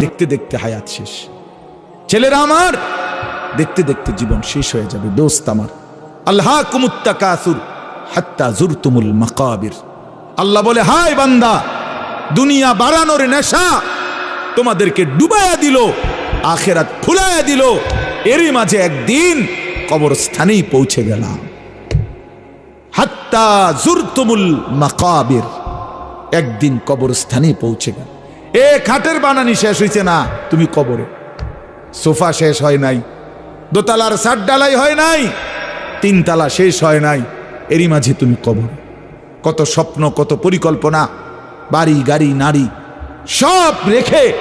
দেখতে দেখতে হায়াত শেষ। ছেলেরা আমার, দেখতে দেখতে জীবন শেষ হয়ে যাবে, দোস্ত আমার। আল্লাহ কুমুত্তা কাসুর হাত্তা জুরতুমুল মাকাবির। আল্লাহ বলে, হায় বান্দা, দুনিয়া বাড়ানোর নেশা তোমাদেরকে ডুবায়া দিল, আখেরাত ফুলায়া দিল, এরই মাঝে একদিন কবরস্থানেই পৌঁছে গেলাম। হাত্তা জুরতুমুল মাকাবির, একদিন কবরস্থানে পৌঁছে গেল এ খাটের বানানি শেষ হয়েছে না, তুমি কবরে। সোফা শেষ হয় নাই, দোতলার সাত ডালাই হয় নাই, তিনতলা শেষ হয় নাই, এরই মাঝে তুমি কবর। কত স্বপ্ন, কত পরিকল্পনা, বাড়ি, গাড়ি, নারী, সব রেখে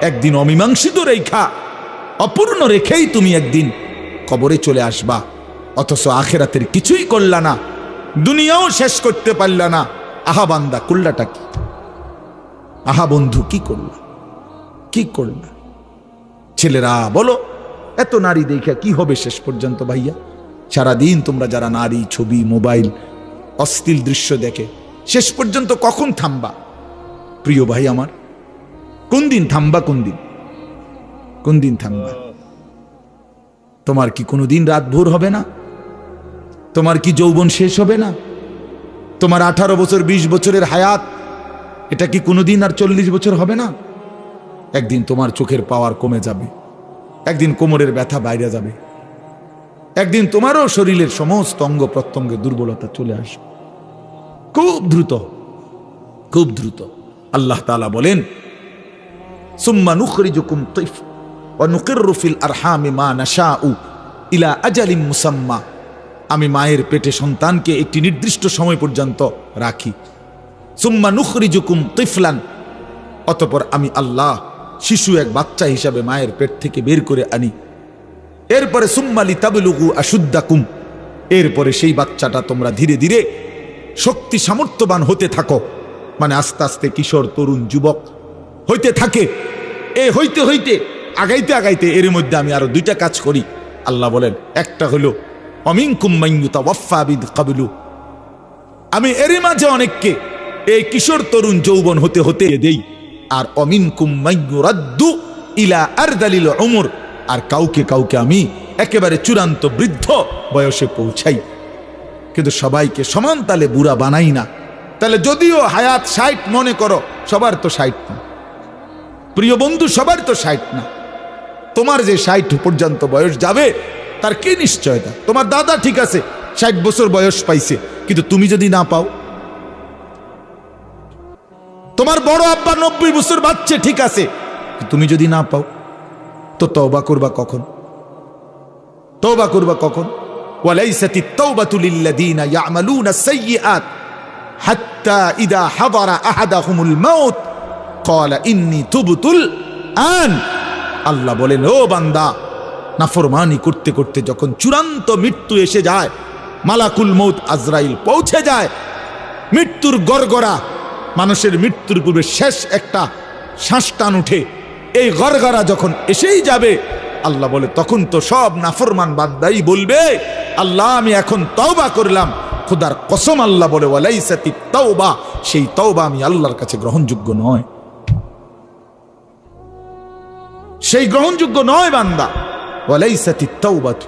একদিন অমীমাংসিত রেখা, অপূর্ণ রেখেই তুমি একদিন কবরে চলে আসবা, অথচ আখেরাতের কিছুই করলা না, দুনিয়াও শেষ করতে পারলা না। আহা বান্দা করলাটা কি? আহা বন্ধু, কি করলা? কি করলা? ছেলেরা, বলো, এত নারী দেখা কি হবে শেষ পর্যন্ত ভাইয়া? সারাদিন তোমরা যারা নারী, ছবি, মোবাইল, অশ্লীল দৃশ্য দেখে, শেষ পর্যন্ত কখন থামবা? প্রিয় ভাই আমার, কোন দিন থামবা, কোন দিন? কোন দিন থামবা? তোমার কি কোনো দিন রাত ভোর হবে না? তোমার কি যৌবন শেষ হবে না? তোমার আঠারো বছর ২০ বছরের হায়াত এটা কি কোনোদিন আর চল্লিশ বছর হবে না? একদিন তোমার চোখের পাওয়ার কমে যাবে। একদিন কোমরের ব্যথা বাইরে যাবে। একদিন তোমারও শরীরের সমস্ত অঙ্গ প্রত্যঙ্গে দুর্বলতা চলে আসবে। খুব দ্রুত খুব দ্রুত। আল্লাহ তালা বলেন, সুম্মা নুখরিজুকুম তৈফ ওয়া নুকিররু ফিল আরহামি মা নাশাউ ইলা আজালিম মুসাম্মা। আমি মায়ের পেটে সন্তানকে একটি নির্দিষ্ট সময় পর্যন্ত রাখি। সুম্মা নুখরিজুকুম তিফলান। অতপর আমি আল্লাহ, শিশু এক বাচ্চা হিসাবে মায়ের পেট থেকে বের করে আনি। এরপরে সুম্মালি তাবলুগু আশুদ্দাকুম। এরপরে সেই বাচ্চাটা তোমরা ধীরে ধীরে শক্তি সামর্থ্যবান হতে থাকো। মানে আস্তে আস্তে কিশোর, তরুণ, যুবক হইতে থাকে। এ হইতে হইতে, আগাইতে আগাইতে এর মধ্যে আমি আরও দুইটা কাজ করি। আল্লাহ বলেন, একটা হলো, অমিনকুম মাইয়ুতা ওয়াফাবিদ কাবিলু। আমি এরই মাঝে অনেককে এই কিশোর তরুণ যৌবন হতে হতে দেই। আর অমিন কুম্মাইয়ুরাদ্দু ইলা আর দালিল অমর আর কাউকে কাউকে আমি একেবারে চূড়ান্ত বৃদ্ধ বয়সে পৌঁছাই। কিন্তু সবাইকে সমান তালে বুড়া বানাই না। তাহলে যদিও হায়াত ষাট মনে করো, সবার তো ষাট না। প্রিয় বন্ধু, সবার তো ষাট না। তোমার যে ষাট পর্যন্ত বয়স যাবে, তার কি নিশ্চয়তা? তোমার দাদা ঠিক আছে, ষাট বছর বয়স পাইছে। কিন্তু তুমি যদি না পাও তোমার বড় আব্বা নব্বই বছর বাচ্চা, ঠিক আছে। তুমি যদি না পাও, তো তওবা করবা কখন? তওবা করবা কখন? ওয়ালাইসাতি তাওবাতু লিল্লাযীনা ইয়ামালুনা সাইয়্যাত হাত্তা ইদা হাদারা আহাদাহুমুল মাউত। ক্বালা ইন্নী তুবতুল আন। আল্লাহ বলেন ও বান্দা, নাফরমানি করতে করতে যখন চূড়ান্ত মৃত্যু এসে যায়, মালাকুল মৌত আজরাইল পৌঁছে যায়, মৃত্যুর গড়গড়া মানুষের মৃত্যুর পূর্বে শেষ একটা শ্বাস টান উঠে এই গড়গড়া যখন এসেই যাবে, আল্লাহ বলে, তখন তো সব নাফরমান বাদ্দাই বলবে, আল্লাহ, আমি এখন তওবা করলাম। খোদার কসম আল্লাহ বলে ওয়ালাইসাতি তওবা, সেই তওবা আমি আল্লাহর কাছে গ্রহণযোগ্য নয়। সেই গ্রহণযোগ্য নয় বান্দা ওয়ালাইসাতি তওবাতু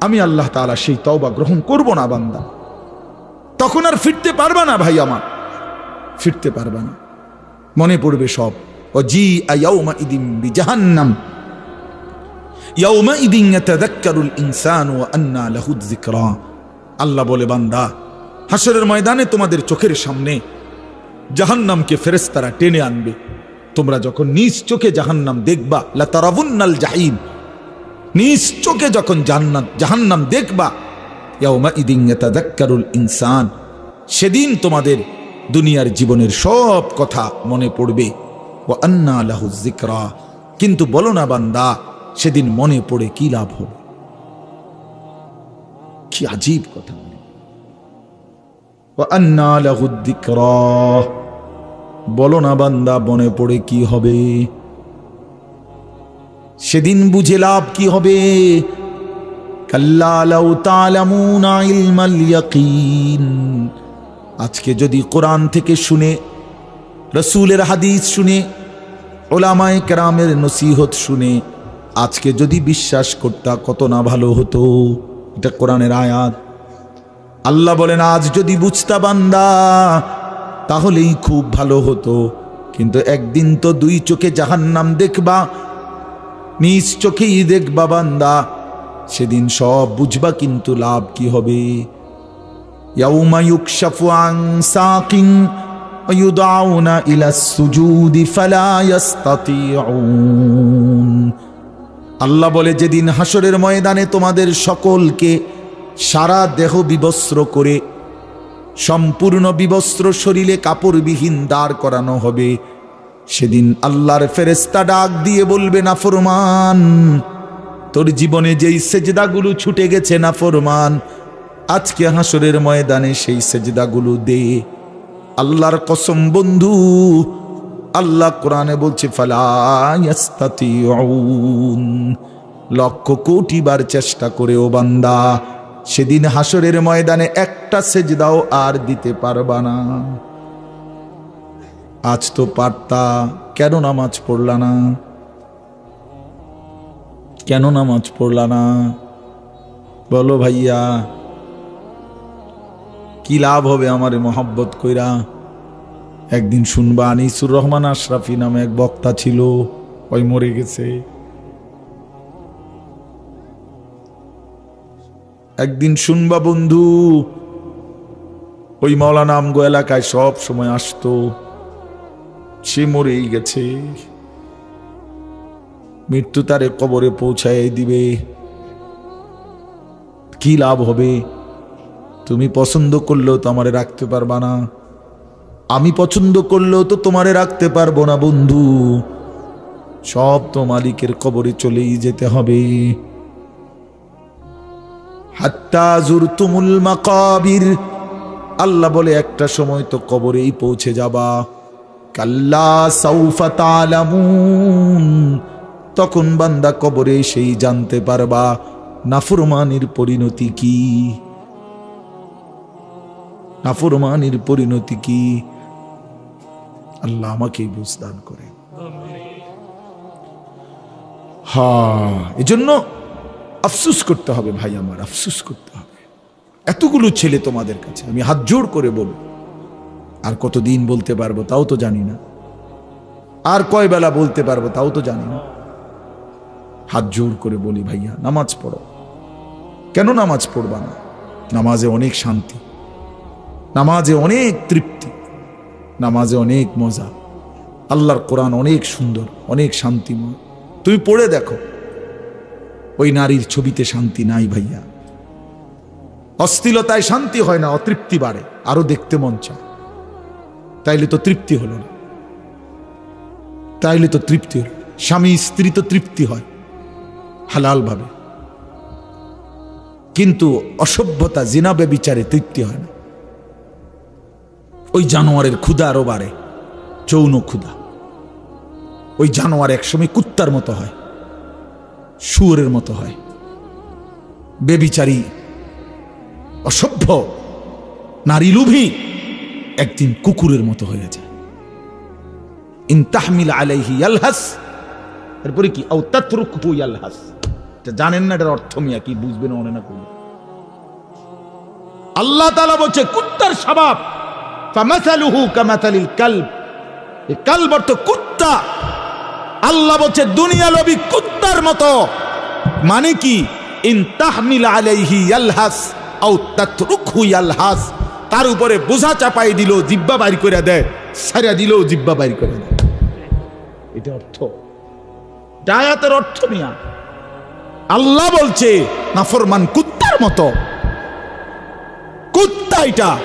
আমি আল্লাহ তাআলা সেই তওবা গ্রহণ করব না বান্দা। তখন আর ফিরতে পারবা না ভাই আমার। ফিরতে পারবা না। মনে পড়বে সব। ও জি আয়াউমা ইদিম বি জাহান্নাম ইয়াউমা ইদিন ইয়াতাযাক্কারুল ইনসানু ওয়া আন্না লাহু যিকরা। আল্লাহ বলে, বান্দা হাসরের ময়দানে তোমাদের চোখের সামনে জাহান্নামকে ফেরেশতারা টেনে আনবে। তোমরা যখন নিজ চোখে জাহান্নাম দেখবা, লা জাহিম। নিজ চোখে যখন জান্নাত জাহান্নাম দেখবা ইনসান। সেদিন তোমাদের দুনিয়ার জীবনের সব কথা মনে পড়বে। ও আন্না লাহু যিকরা। কিন্তু বলো না বান্দা, সেদিন মনে পড়ে কি লাভ হবে? কি আজীব কথা বলো না বান্দা, মনে পড়ে কি হবে? সেদিন বুঝে লাভ কি হবে? আজকে যদি কোরআন থেকে শুনে, রসুলের হাদিস শুনে, ওলামায় কেরামের নসিহত শুনে, আজকে যদি বিশ্বাস করতা কত না ভালো হতো, এটা কোরআনের আয়াত। আল্লাহ বলেন, আজ যদি বুঝতা বান্দা, তাহলেই খুব ভালো হতো। কিন্তু একদিন তো দুই চোখে জাহান্নাম দেখবা, নিজ চোখেই দেখবা বান্দা সেদিন সব বুঝবা কিন্তু লাভ কি হবে। আল্লাহ বলে, যেদিন হাসরের ময়দানে তোমাদের সকলকে সারা দেহ বিবস্ত্র করে, সম্পূর্ণ বিবস্ত্র শরীরে কাপড়বিহীন দাঁড় করানো হবে, সেদিন আল্লাহর ফেরেস্তা ডাক দিয়ে বলবে না ফরমান তোর জীবনে যেই সেজদাগুলো ছুটে গেছে না ফরমান, আজকে হাসরের ময়দানে সেই সেজদাগুলো দে। আল্লাহর কসম বন্ধু, আল্লাহ কোরআনে বলছে ফালায়াস্তাতিউন লক্ষ কোটি বার চেষ্টা করে ও বান্দা, সেদিন হাসরের ময়দানে একটা সেজদাও আর দিতে পারবা না। আজ তো পারতা, কেন নামাজ পড়লা না? কেন নামাজ পড়লা না। বলো ভাইয়া, কি লাভ হবে আমার মোহাব্বত কইরা? একদিন শুনবা, আনিসুর রহমান আশরাফি নামে এক বক্তা ছিল, ওই মরে গেছে। একদিন শুনবা বন্ধু, ওই মৌলানা আমগো এলাকায় সব সময় আসতো, সে মরেই গেছে। মৃত্যু তারে কবরে পৌঁছায় দিবে। কি লাভ হবে? তুমি পছন্দ করলেও তো আমারে রাখতে পারবা না। আমি পছন্দ করলেও তো তোমারে রাখতে পারব না, বন্ধু। সব তো মালিকের কবরে চলেই যেতে হবে। আল্লাহ বলে, একটা সময় তো কবরেই পৌঁছে যাবা। কাল্লা সাউফা তালামুন তখন বান্দা কবরে সেই জানতে পারবা, নাফরমানির পরিণতি কি? নাফরমানির পরিণতি কি? আল্লাহ আমাকে বুঝদান করে। হ্যাঁ এজন্য আফসুস করতে হবে ভাই আমার, আফসুস করতে হবে। এতগুলো ছেলে তোমাদের কাছে, আমি হাত জোড় করে বলব। আর কতদিন বলতে পারব তাও তো জানি না। আর কয় বেলা বলতে পারব তাও তো জানি না। হাত জোর করে বলি, ভাইয়া, নামাজ পড়ো। কেন নামাজ পড়বা না? নামাজে অনেক শান্তি, নামাজে অনেক তৃপ্তি, নামাজে অনেক মজা। আল্লাহর কোরআন অনেক সুন্দর, অনেক শান্তিময়। তুমি পড়ে দেখো, ওই নারীর ছবিতে শান্তি নাই ভাইয়া। অস্থিলতায় শান্তি হয় না, অতৃপ্তি বাড়ে, আরও দেখতে মন চায়। তাইলে তো তৃপ্তি হলো না। তাইলে তো তৃপ্তি হলো স্বামী স্ত্রী তো তৃপ্তি হয়। হালাল ভাবে কিন্তু অসভ্যতা জিনাবে বিচারে তৃপ্তি হয় না। ওই জানোয়ারের ক্ষুধা আরও বাড়ে, যৌন ক্ষুধা। ওই জানোয়ার একসময় কুত্তার মতো হয়, শুয়োরের মতো হয়। বেবিচারী অসভ্য, নারী লুভি একদিন কুকুরের মতো হয়ে যায়। ইনতাহমিল আলাইহি ইয়ালহাস এরপরে কি? আও তাতরুকহু ইয়ালহাস জানেন না, এটার অর্থ মিয়া, কি বুঝবেন মনে না করবে আল্লাহ তাআলা বলছে, কুত্তার স্বভাব। ফামাসালুহু কামাসালিল কালব। এই কালব অর্থ কুত্তা। আল্লাহ বলছে, দুনিয়া লবি কুত্তার মতো। মানে কি? ইন তাহমিল আলাইহি ইয়ালহাস আও তাতরুকহু ইয়ালহাস তার উপরে বোঝা চাপাই দিল জিব্বা বাইর করে দেয় সারা দিল জিব্বা বাইর করে দেয়। এটা অর্থ। ডায়াতের অর্থ মিয়া। আল্লাহ বলছে, নাফরমান কুত্তার মতো। কুত্তা এটা।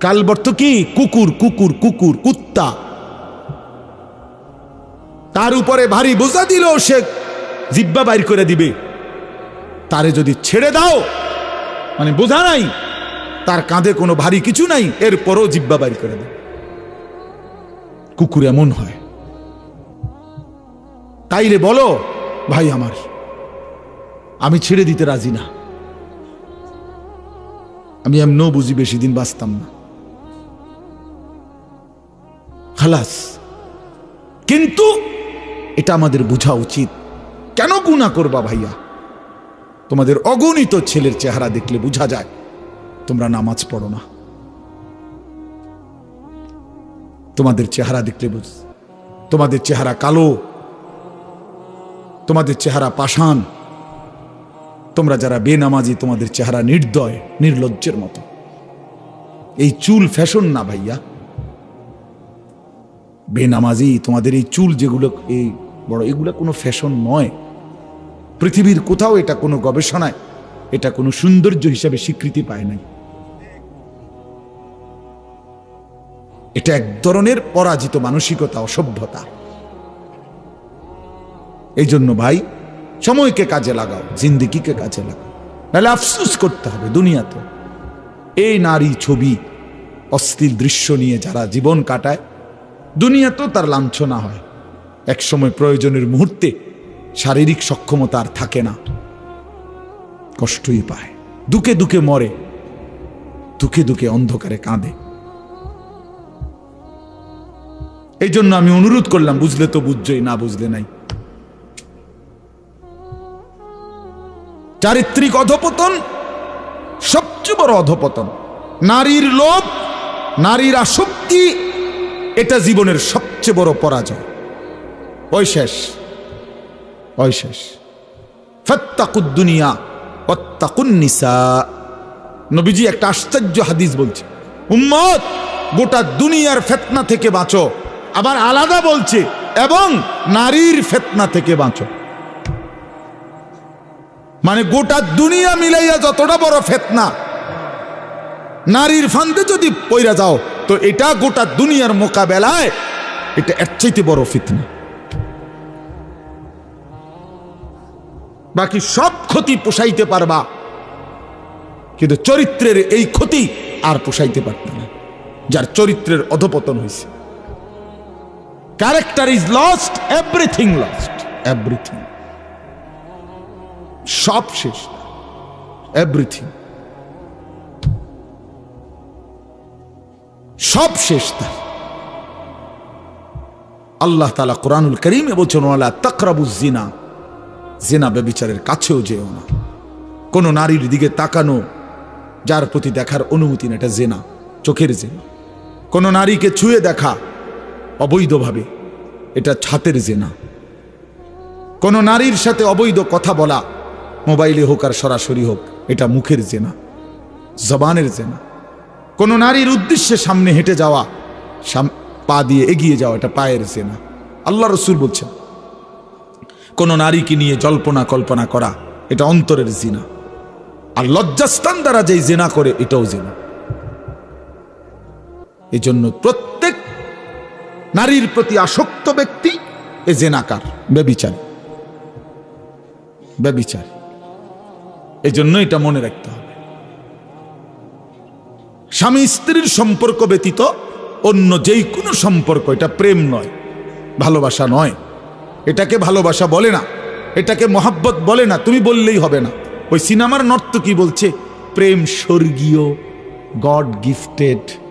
কালব। অর্থ কি? কুকুর কুকুর কুকুর, কুত্তা। তার উপরে ভারী বোঝা দিল সে জিব্বা বাইর করে দিবে। তারে যদি ছেড়ে দাও মানে বোঝা নাই, তার কাঁধে কোনো ভারী কিছু নাই, এরপরও জিব্বা বাইর করে দেবে। কুকুর এমন হয়। তাইলে বলো, ভাই আমার, আমি ছেড়ে দিতে রাজি না। আমি এমনও বুঝি বেশি দিন বাঁচতাম না। খালাস, কিন্তু এটা আমাদের বোঝা উচিত। কেন গুণা করবা ভাইয়া? তোমাদের অগণিত ছেলের চেহারা দেখলে বোঝা যায়, তোমরা নামাজ পড়ো না। তোমাদের চেহারা দেখলে বুঝ, তোমাদের চেহারা কালো, তোমাদের চেহারা পাষাণ, তোমরা যারা বেনামাজি, তোমাদের চেহারা নির্দয়, নির্লজ্জের মতো। এই চুল ফ্যাশন না ভাইয়া। বেনামাজি, তোমাদের এই চুল যেগুলো, এই বড়, এগুলো কোনো ফ্যাশন নয়। পৃথিবীর কোথাও এটা কোনো গবেষণায়, এটা কোনো সৌন্দর্য হিসাবে স্বীকৃতি পায় নাই। এটা এক ধরনের পরাজিত মানসিকতা, অসভ্যতা। এই জন্য ভাই, সময়কে কাজে লাগাও, জিন্দিগিকে কাজে লাগাও। নাহলে আফসুস করতে হবে দুনিয়াতে। এই নারী ছবি অস্থির দৃশ্য নিয়ে যারা জীবন কাটায়, দুনিয়াতেও তার লাঞ্ছনা হয়। একসময় প্রয়োজনের মুহূর্তে শারীরিক সক্ষমতা আর থাকে না। কষ্টই পায়। দুকে দুকে মরে, দুকে দুকে অন্ধকারে কাঁদে। এই জন্য আমি অনুরোধ করলাম, বুঝলে তো বুঝছই, না বুঝলে নাই। চারিত্রিক অধপতন, সবচেয়ে বড় অধপতন। নারীর লোভ, নারীর আসক্তি, এটা জীবনের সবচেয়ে বড় পরাজয়। ওই শেষ ওই শেষ। ফত্তাকুদ্দুনিয়া অত্তাকুন্নিসা নবীজি একটা আশ্চর্য হাদিস বলছে উম্মত গোটা দুনিয়ার ফেতনা থেকে বাঁচো। আবার আলাদা বলছে, এবং নারীর ফেতনা থেকে বাঁচো। মানে গোটা দুনিয়া মিলাইয়া যতটা বড় ফেতনা, নারীর ফান্দে যদি পইরা যাও, তো এটা গোটা দুনিয়ার মোকাবেলায় এটা এর চাইতে বড় ফিতনা। বাকি সব ক্ষতি পোষাইতে পারবা, কিন্তু চরিত্রের এই ক্ষতি আর পোষাইতে পারত না, যার চরিত্রের অধপতন হয়েছে character is lost everything lost everything সব শেষ এভরিথিং সব শেষ তার আল্লাহ তালা কোরআনুল করিমে বলছেন, ওয়ালা তাকরাবু জিনা। জেনা ব্যবিচারের কাছেও যেও না। কোনো নারীর দিকে তাকানো, যার প্রতি দেখার অনুমতি না, এটা জেনা, চোখের জেনা। কোনো নারীকে ছুঁয়ে দেখা অবৈধভাবে। এটা ছাতের জেনা। কোনো নারীর সাথে অবৈধ কথা বলা মোবাইলে হোক আর সরাসরি হোক, এটা মুখের জেনা, জবানের জেনা। কোনো নারীর উদ্দেশ্যে সামনে হেঁটে যাওয়া পা দিয়ে এগিয়ে যাওয়া, এটা পায়ের জেনা। আল্লাহ রসুল বলছেন, কোনো নারীকে নিয়ে জল্পনা কল্পনা করা, এটা অন্তরের জিনা। আর লজ্জাস্থান দ্বারা যেই জেনা করে, এটাও জেনা। এই জন্য প্রত্যেক নারীর প্রতি আসক্ত ব্যক্তি এ জেনাকার। ব্যবিচার। ব্যবিচার। এই জন্য এটা মনে রাখতে হবে। স্বামী স্ত্রীর সম্পর্ক ব্যতীত অন্য যেই কোনো সম্পর্ক, এটা প্রেম নয়, ভালোবাসা নয়। এটাকে ভালোবাসা বলে না, এটাকে মহাব্বত বলে না, তুমি বললেই হবে না। ওই সিনেমার নর্তকী বলছে, প্রেম স্বর্গীয়, গড গিফটেড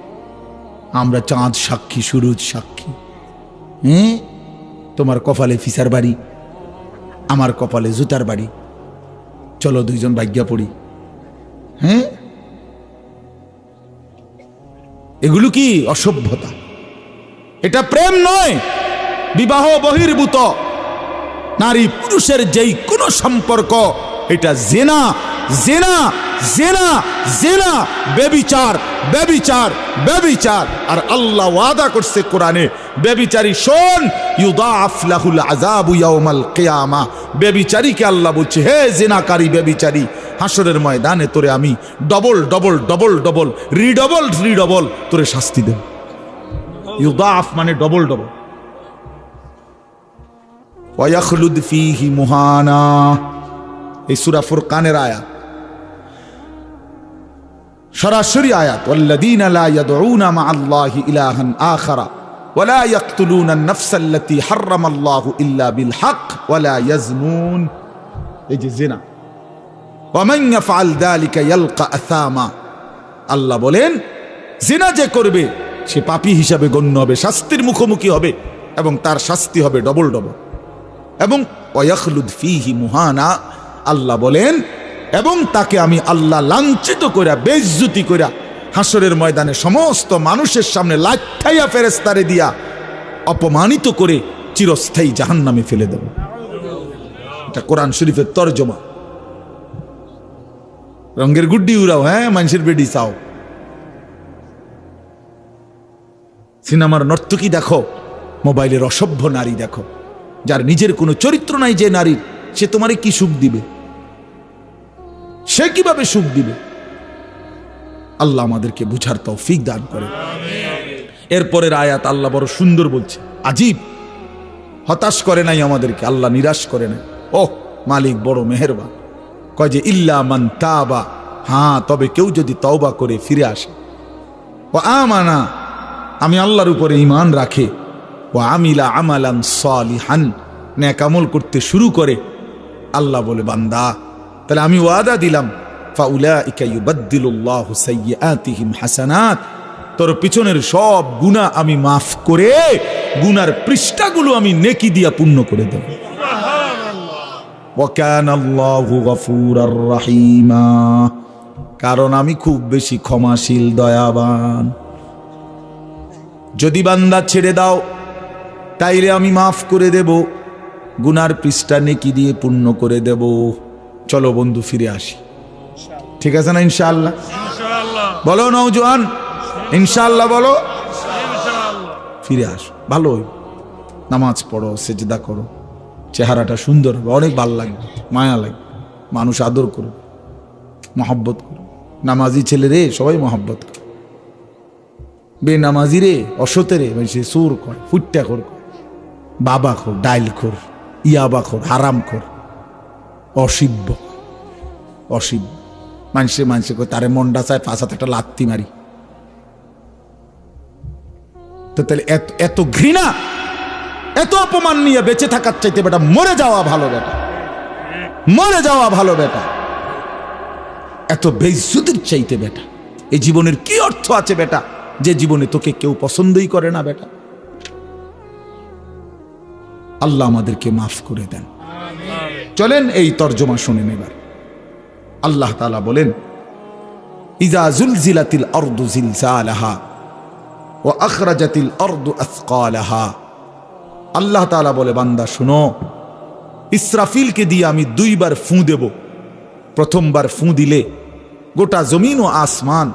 আমরা চাঁদ সাক্ষী, সুরুজ সাক্ষী। হ্যাঁ তোমার কপালে ফিসার বাড়ি, আমার কপালে জুতার বাড়ি। চলো দুইজন ভাগ্যা পড়ি। হ্যাঁ এগুলো কি অসভ্যতা? এটা প্রেম নয়, বিবাহ বহির্ভূত। নারী পুরুষের যেই কোনো সম্পর্ক, এটা জেনা জেনা জেনা জেনা, বেবিচার বেবিচার বেবিচার। আর আল্লাহ ওয়াদা করছে কোরআনে, বেবিচারি শোন, ইউদাফ লাহুল আযাবু ইয়াউমাল কিয়ামা। বেবিচারীকে আল্লাহ বলছে, হে জেনাকারী বেবিচারী হাসরের ময়দানে তোরে আমি double double double double, redouble redouble তোরে শাস্তি দেব। ইউদাফ মানে ডবল ডবল। ওয়াখলুদ ফিহি মুহানা। এই সূরা ফুরকানের আয়াত। সরাসরি আয়াত ওয়াল্লাদিন লা ইয়াদউনা মা আল্লাহি ইলাহান আখারা ওয়ালা ইয়াকতুলুনা আন-নাফসা আল্লাতী হারামাল্লাহু ইল্লা বিল হক ওয়ালা এই যে জিনা। ওয়া মান ইয়াফআল যালিকা ইয়ালকা আল্লাহ বলেন, জিনা যে করবে, সে পাপী হিসাবে গণ্য হবে, শাস্তির মুখোমুখি হবে এবং তার শাস্তি হবে ডবল ডবল এবং ওয়াখলুদ ফিহি মুহানা, আল্লাহ বলেন এবং তাকে আমি আল্লাহ লাঞ্ছিত কইরা বেজ্জুতি কইরা হাসরের ময়দানে সমস্ত মানুষের সামনে লাঠাইয়া ফেরেস্তারে দিয়া অপমানিত করে চিরস্থায়ী জাহান্নামে ফেলে দেব। এটা কোরআন শরীফের তর্জমা। রঙ্গের গুড্ডি উড়াও হ্যাঁ মানুষের বেডি চাও। সিনেমার নর্তকী দেখো, মোবাইলের অসভ্য নারী দেখো, যার নিজের কোনো চরিত্র নাই যে নারীর, সে তোমারে কি সুখ দিবে? সে কীভাবে সুখ দিবে? আল্লাহ আমাদেরকে বুঝার তৌফিক দান করে। এরপরের আয়াত আল্লাহ বড় সুন্দর বলছে, আজীব, হতাশ করে নাই আমাদেরকে, আল্লাহ নিরাশ করে নাই। ও মালিক বড় মেহেরবান। কয় যে, ইল্লা মান তাবা। হ্যাঁ তবে কেউ যদি তওবা করে ফিরে আসে। ও আমানা। আমি আল্লাহর উপরে ইমান রাখে। ও আমিলা আমালান সালিহান। ন্যাকামল করতে শুরু করে। আল্লাহ বলে, বান্দা তাহলে আমি ওয়াদা দিলাম হাসানাত তোর পিছনের সব গুনাহ আমি মাফ করে গুনার পৃষ্ঠাগুলো আমি নেকি দিয়া পূর্ণ করে দেব। রাহিমা। কারণ আমি খুব বেশি ক্ষমাশীল দয়াবান। যদি বান্দা ছেড়ে দাও তাইলে আমি মাফ করে দেব গুনার পৃষ্ঠা নেকি দিয়ে পূর্ণ করে দেব। চলো বন্ধু ফিরে আসি। ঠিক আছে না ইনশাআল্লাহ? বলো নৌজওয়ান ইনশাআল্লাহ বলো। ফিরে আস। ভালো নামাজ পড়ো সেজদা করো। চেহারাটা সুন্দর হবে অনেক ভালো লাগবে মায়া লাগবে। মানুষ আদর করবে মহব্বত করবে নামাজি ছেলে রে সবাই মহব্বত করে। বে নামাজি রে অসতে রে মানে সে সুর কর ফুটটা কর বাবা খোর ডাইল খোর ইয়াবা খোর হারাম খোর। অসিব্য। অসিব্য। মানুষে মানুষে তারে মন্ডা চায় ফাঁসাতে একটা লাত্তি মারি। তো তাহলে এত এত ঘৃণা, এত অপমান নিয়ে বেঁচে থাকার চাইতে বেটা মরে যাওয়া ভালো বেটা মরে যাওয়া ভালো বেটা এত বেইজ্জতির চাইতে বেটা। এই জীবনের কি অর্থ আছে বেটা? যে জীবনে তোকে কেউ পছন্দই করে না বেটা। আল্লাহ আমাদেরকে মাফ করে দেন। চলেন এই তর্জমা শুনে নেবার আল্লাহ তাআলা বলেন জিলজালাহা ও আখরাজাতিল অর্দু আসকালাহা। আল্লাহ তাআলা বলে, বান্দা, শুনো, ইসরাফিলকে দিয়ে আমি দুইবার ফুঁ দেব। প্রথমবার ফুঁ দিলে গোটা জমিন ও আসমান,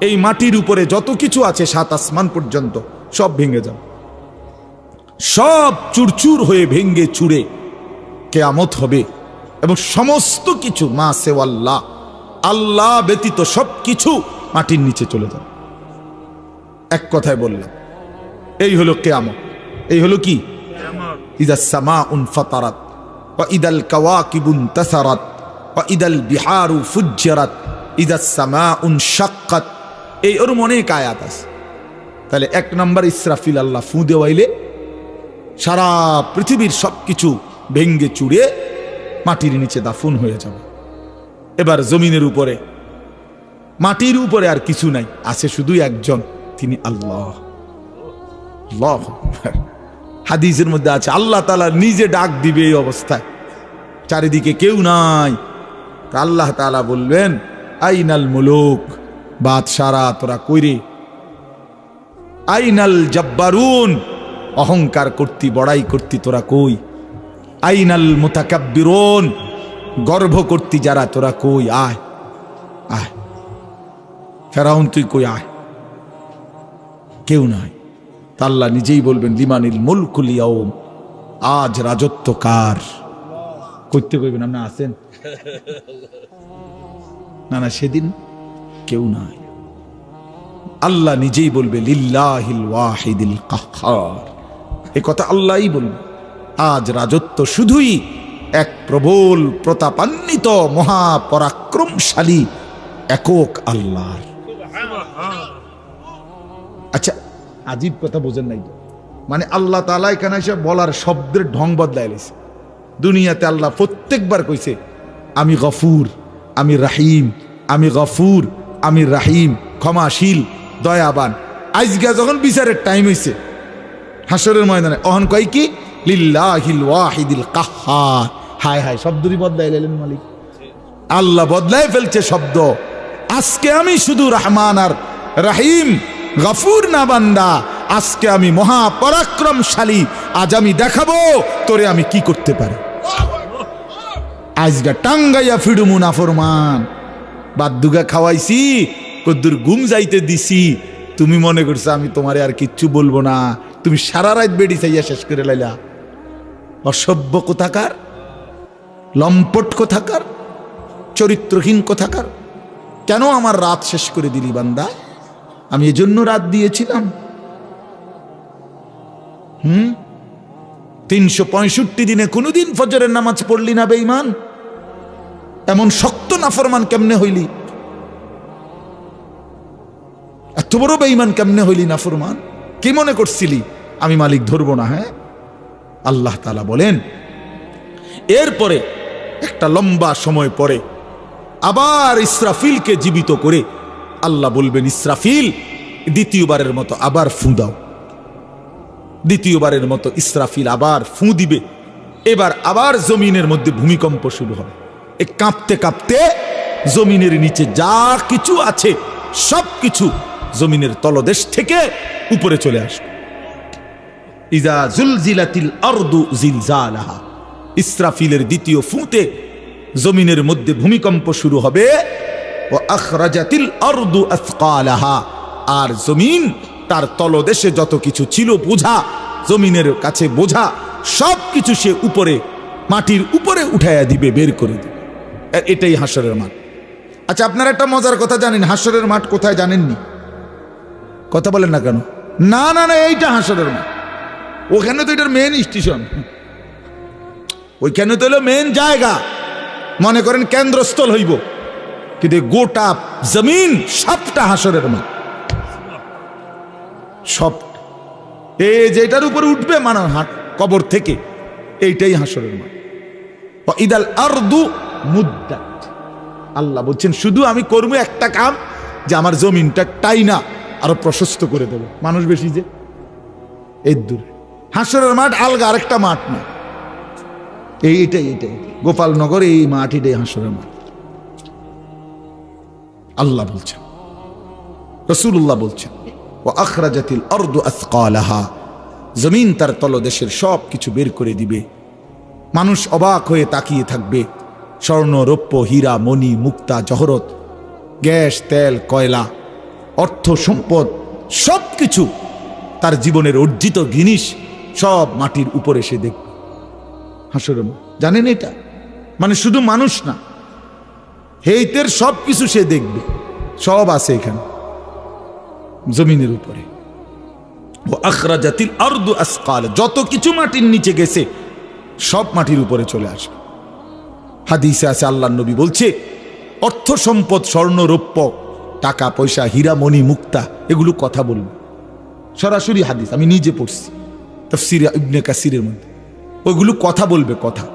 এই মাটির উপরে যত কিছু আছে সাত আসমান পর্যন্ত সব ভেঙে যাবে। সব চুরচুর হয়ে ভেঙ্গে চুরে কেয়ামত হবে এবং সমস্ত কিছু মা সেওয়াল্লাহ আল্লাহ ব্যতীত সব কিছু মাটির নিচে চলে যাবে। এক কথায় বললাম, এই হলো কেয়ামত। এই হলো কি? সামা উন এই অনেক আছে। তাহলে এক নম্বর ইসরাফিল আল্লাহ সারা পৃথিবীর সব কিছু ভেঙ্গে চুড়ে মাটির নিচে দাফন হয়ে যাবে। এবার জমিনের উপরে, মাটির উপরে আর কিছু নাই, আছে শুধু একজন, তিনি আল্লাহ। হাদিসের মধ্যে আছে, আল্লাহ তালা নিজে ডাক দিবে এই অবস্থায়। চারিদিকে কেউ নাই। আল্লাহ তালা বলবেন আইনাল মুলুক বাদশারা তোরা কইরে আইনাল জব্বারুন, অহংকার করতি, বড়াই করতি, তোরা কই? আইনাল মুতাকাব্বিরুন। গর্ভ করতি যারা, তোরা কই? আয় আয়। ফেরাউন, তুই কই? আয়। কেউ নাই। তাল্লা নিজেই বলবেন, লিমানিল মুলকুল ইয়াউম, আজ রাজত্ব কার? করতে কইবেন, আপনি আছেন? না না, সেদিন কেউ নাই। আল্লাহ নিজেই বলবে, লিল্লাহিল ওয়াহিদিল কাহ্হার এ কথা আল্লাহই বলবে। আজ রাজত্ব শুধুই এক প্রবল, প্রতাপান্বিত, মহাপরাক্রমশালী একক আল্লাহর। আচ্ছা আজীব কথা বোঝেন নাই মানে আল্লাহ তালা এখানে এসে বলার শব্দের ঢং বদলাই লাইছে দুনিয়াতে আল্লাহ প্রত্যেকবার কইছে, আমি গফুর, আমি রাহিম, আমি গফুর, আমি রাহিম, ক্ষমাশীল, দয়াবান। আজকে যখন বিচারের টাইম হয়েছে হাসরের ময়দানে, অহন কয় কি? হায় হায় বদলাই মালিক। ফেলছে শব্দ। আজকে আমি শুধু আর রাহিম না বান্দা। আজকে আমি মহাপরাক্রমশালী। আজ আমি দেখাবো তোরে আমি কি করতে পারি। আজগা টাঙ্গাইয়া ফিডু মুনাফরমান বাদ্দুগা খাওয়াইছি, কদ্দুর ঘুম যাইতে দিছি। তুমি মনে করছ আমি তোমারে আর কিচ্ছু বলব না। তুমি সারা রাত বেড়ি চাইয়া শেষ করে লাইলা। অসভ্য কোথাকার, লম্পট কোথাকার, চরিত্রহীন কোথাকার। কেন আমার রাত শেষ করে দিলি বান্দা? আমি এজন্য রাত দিয়েছিলাম। হুম? তিনশো পঁয়ষট্টি দিনে কোনোদিন ফজরের নামাজ পড়লি না, বেঈমান। এমন শক্ত নাফরমান কেমনে হইলি? এত বড় বেঈমান কেমনে হইলি নাফরমান? কি মনে করছিলি? আমি মালিক ধরবো না হ্যাঁ? আল্লাহ তালা বলেন, এরপরে একটা লম্বা সময় পরে আবার ইসরাফিলকে জীবিত করে আল্লাহ বলবেন, ইসরাফিল, দ্বিতীয়বারের মতো আবার ফু দাও। দ্বিতীয়বারের মতো ইসরাফিল আবার ফু দিবে। এবার আবার জমিনের মধ্যে ভূমিকম্প শুরু হবে। এ কাঁপতে কাঁপতে জমিনের নিচে যা কিছু আছে সব কিছু জমিনের তলদেশ থেকে উপরে চলে আসবে। ইজা জুলজিলাতিল আরদু জিলজালাহা। ইসরাফিলের দ্বিতীয় ফুঁতে জমিনের মধ্যে ভূমিকম্প শুরু হবে। ও আখরাজাতিল আরদু আসকালাহা। আর জমিন তার তলদেশে যত কিছু ছিল বোঝা, জমিনের কাছে বোঝা, সব কিছু সে উপরে, মাটির উপরে উঠাইয়া দিবে, বের করে দিবে। এটাই হাসরের মাঠ। আচ্ছা আপনারা একটা মজার কথা জানেন, হাসরের মাঠ কোথায় জানেননি? কথা বলেন না কেন? না না না, এইটা হাসরের মাঠ। ওখানে তো এটার মেন স্টেশন ওইখানে তো হলো মেন জায়গা। মনে করেন কেন্দ্রস্থল হইব। কিন্তু গোটা জমিন সবটা হাসরের মাঠ। সব এই যেটার উপরে উঠবে মানে হাট কবর থেকে, এইটাই হাসরের মাঠ। ইদাল আরদু মুদ্দাত। আল্লাহ বলছেন, শুধু আমি করব একটা কাম যে আমার জমিনটা টাইনা আরও প্রশস্ত করে দেবো। মানুষ বেশি যে এর দূরে। হাসরের মাঠ আলগা আরেকটা মাঠ না। এই এটাই এটাই। গোপালনগর এই মাঠ এটাই হাসরের মাঠ। আল্লাহ বলছেন রসুল্লাহ বলছেন ও আখরাজাতিল অর্দ আসকালাহা। জমিন তার তলদেশের সব কিছু বের করে দিবে। মানুষ অবাক হয়ে তাকিয়ে থাকবে। স্বর্ণ, রৌপ্য, হীরা, মণি, মুক্তা, জহরত, গ্যাস, তেল, কয়লা, অর্থ, সম্পদ সব কিছু তার জীবনের অর্জিত জিনিস সব মাটির উপরে সে দেখবে। হাসর জানেন এটা? মানে শুধু মানুষ না, হেইতের সব কিছু সে দেখবে, সব আছে এখানে, জমিনের উপরে। ও আখরাজাতিল আরদু আসকাল, যত কিছু মাটির নিচে গেছে, সব মাটির উপরে চলে আসবে। হাদিসে আছে, আল্লাহ নবী বলছে, অর্থ সম্পদ, স্বর্ণ, রৌপ্য, টাকা, পয়সা, হীরা, মণি, মুক্তা, এগুলো কথা বলবে। সরাসরি হাদিস, আমি নিজে পড়ছি। তফসির ইবনে কাসিরের মধ্যে। ওইগুলো কথা বলবে, কথা।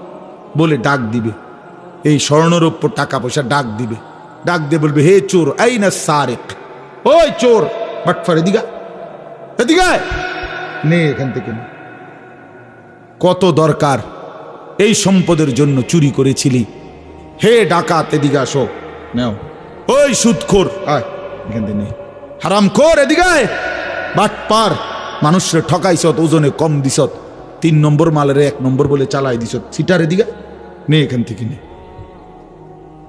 বলে ডাক দিবে। এই স্বর্ণরৌপ্য টাকা পয়সা ডাক দিবে। ডাক দিয়ে বলবে, হে চোর এই না সারেক? ওই চোর বাটফার এদিকা এদিকে আয়। নে এখান থেকে কত দরকার এই সম্পদের জন্য চুরি করেছিলি। হে ডাকাত, এদিকে আসো। নেও। ওই সুদখোর, আয়, এখান থেকে নে। হারাম খোর এদিকে আয়। বাটপার মানুষরে ঠকাইছত, ওজনে কম দিছত, তিন নম্বর মালের এক নম্বর বলে চালাই দিছত। সিটার এদিকে নে এখান থেকে নে।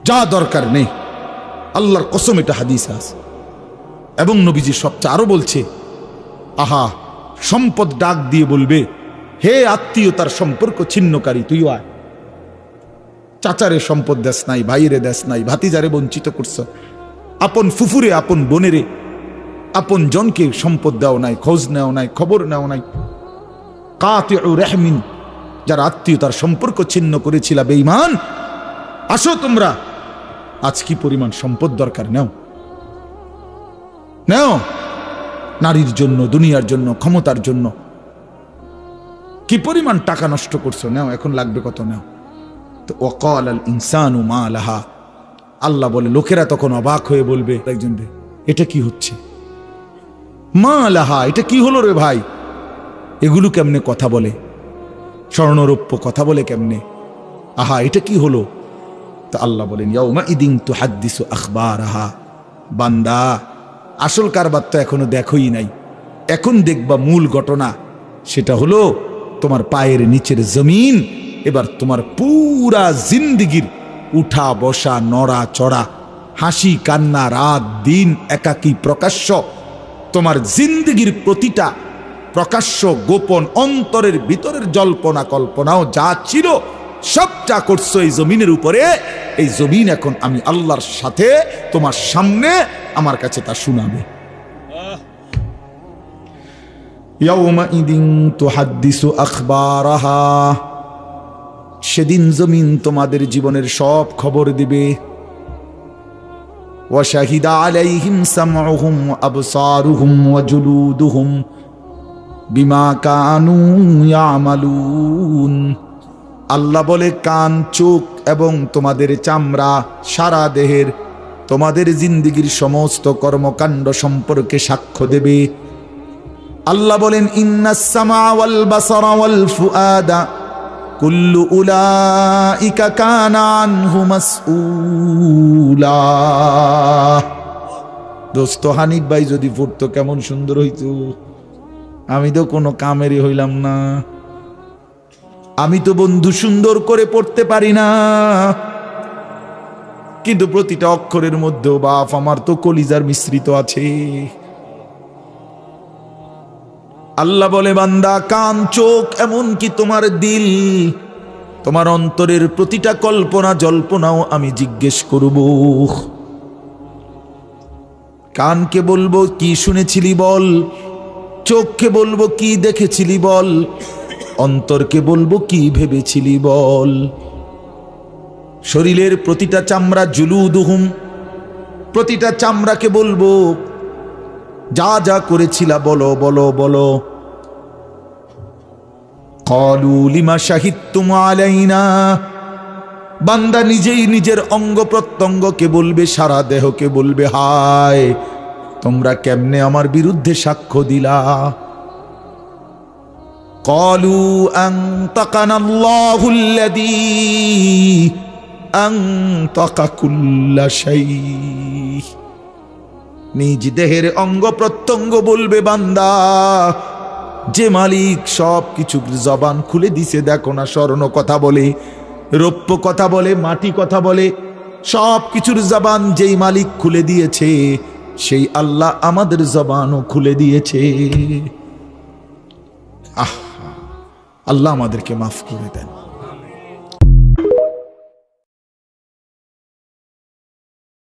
যা দরকার নেই আল্লাহর কসম এটা হাদিস আছে। এবং নবীজি সবচেয়ে আরও বলছে, আহা, সম্পদ ডাক দিয়ে বলবে, হে আত্মীয়তার সম্পর্ক ছিন্নকারী, তুই আয়। চাচারে সম্পদ দেশ নাই ভাইরে দেশ নাই, ভাতিজারে বঞ্চিত করছ। আপন ফুফুরে, আপন বোনেরে আপন জনকে সম্পদ দেওয়া নাই, খোঁজ নেওয়া নাই, খবর নেওয়া নাই। কাতে রেহমিন, যারা আত্মীয়তার সম্পর্ক ছিন্ন করেছিল, বেঈমান। আসো তোমরা। আজ কি পরিমাণ সম্পদ দরকার? নেও। নেও। নারীর জন্য, দুনিয়ার জন্য, ক্ষমতার জন্য। কি পরিমাণ টাকা নষ্ট করছ? নেও, এখন লাগবে কত? নেও। তো ওকাল আল ইনসানু মা লাহা আল্লাহ বলে, লোকেরা তখন অবাক হয়ে বলবে, একজন এটা কি হচ্ছে? মা লাহা, এটা কি হলো রে ভাই? এগুলো কেমনে কথা বলে? স্বর্ণরৌপ্য কথা বলে কেমনে? আহা, এটা কি হলো? তা আল্লাহ বলেন, ইয়াউমা ইদিন তু হাদ্দিসু আখবার আহা বান্দা, আসল কারবার তো এখনও দেখোই নাই। এখন দেখবা মূল ঘটনা, সেটা হলো তোমার পায়ের নিচের জমিন, এবার তোমার পুরা জিন্দিগির উঠা, বসা, নড়া, চড়া, হাসি, কান্না, রাত, দিন, একাকী, প্রকাশ্য তোমার জিন্দগির প্রতিটা প্রকাশ্য গোপন অন্তরের ভিতরের জল্পনা কল্পনাও যা ছিল সবটা করছ এই জমিনের উপরে, এই জমিন এখন আমি আল্লাহর সাথে তোমার সামনে আমার কাছে তা শুনাবে। সেদিন জমিন তোমাদের জীবনের সব খবর দিবে। وشهد عليهم سمعهم وأبصارهم وجلودهم بما كانوا يعملون আল্লাহ বলে কান চোখ এবং তোমাদের চামড়া সারা দেহের তোমাদের জিন্দিগির সমস্ত কর্মকাণ্ড সম্পর্কে সাক্ষ্য দেবে আল্লাহ বলেন ইন্নাসমা ওয়াল বাসারা ওয়াল ফুআদা কুল্লু উলাইকা কানা আনহু মাসউলা দোস্ত, হানিফ ভাই যদি পড়তো কেমন সুন্দর হইতো। আমি তো কোনো কামেরই হইলাম না। আমি তো বন্ধু সুন্দর করে পড়তে পারি না। কিন্তু প্রতিটা অক্ষরের মধ্যেও বাপ, আমার তো কলিজার মিশ্রিত আছে। আল্লাহ বলে, বান্দা, কান, চোখ, এমনকি তোমার দিল, তোমার অন্তরের প্রতিটা কল্পনা, জল্পনাও আমি জিজ্ঞেস করব। কানকে বলব, কি শুনেছিলি বল? চোখকে বলব, কি দেখেছিলি বল? অন্তরকে বলব, কি ভেবেছিলি বল? শরীরের প্রতিটা চামড়া জুলুদুহুম। প্রতিটা চামড়াকে বলব, যা যা করেছিলা, বলো বলো বলো। কলু লিমা শাহিদতুম আলাইনা? বান্দা নিজেই নিজের অঙ্গ প্রত্যঙ্গকে বলবে, সারা দেহকে বলবে, হায়, তোমরা কেমনে আমার বিরুদ্ধে সাক্ষ্য দিলা? কলু আং নিজ দেহের অঙ্গ প্রত্যঙ্গ বলবে বান্দা, যে মালিক সব কিছু জবান খুলে দিছে, দেখো না স্মরণ কথা বলে। রৌপ্য কথা বলে, মাটি কথা বলে, সব কিছুর জবান যেই মালিক খুলে দিয়েছে, সেই আল্লাহ আমাদের জবানও খুলে দিয়েছে। আহ, আল্লাহ আমাদেরকে মাফ করে দেন।